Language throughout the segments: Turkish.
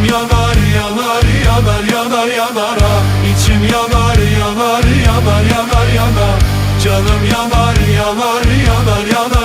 İçim yanar yanar yanar yanar yanar ah İçim yanar yanar yanar yanar yanar. Canım yanar yanar yanar yanar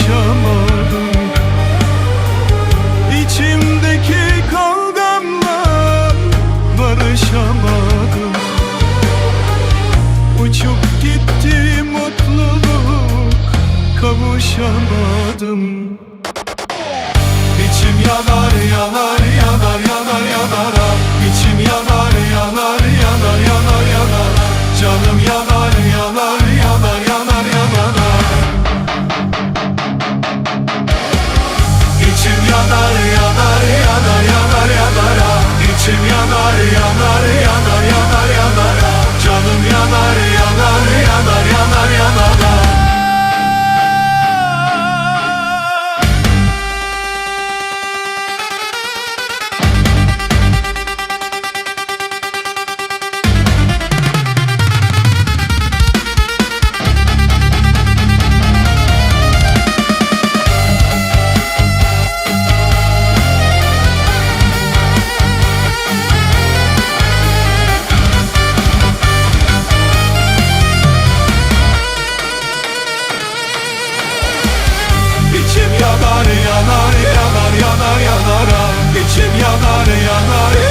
barışamadım İçimdeki kavgamla barışamadım. Uçup gitti mutluluk kavuşamadım. Yaşım yana yanar yanar yanar yanar yanar İçim yanar yanar.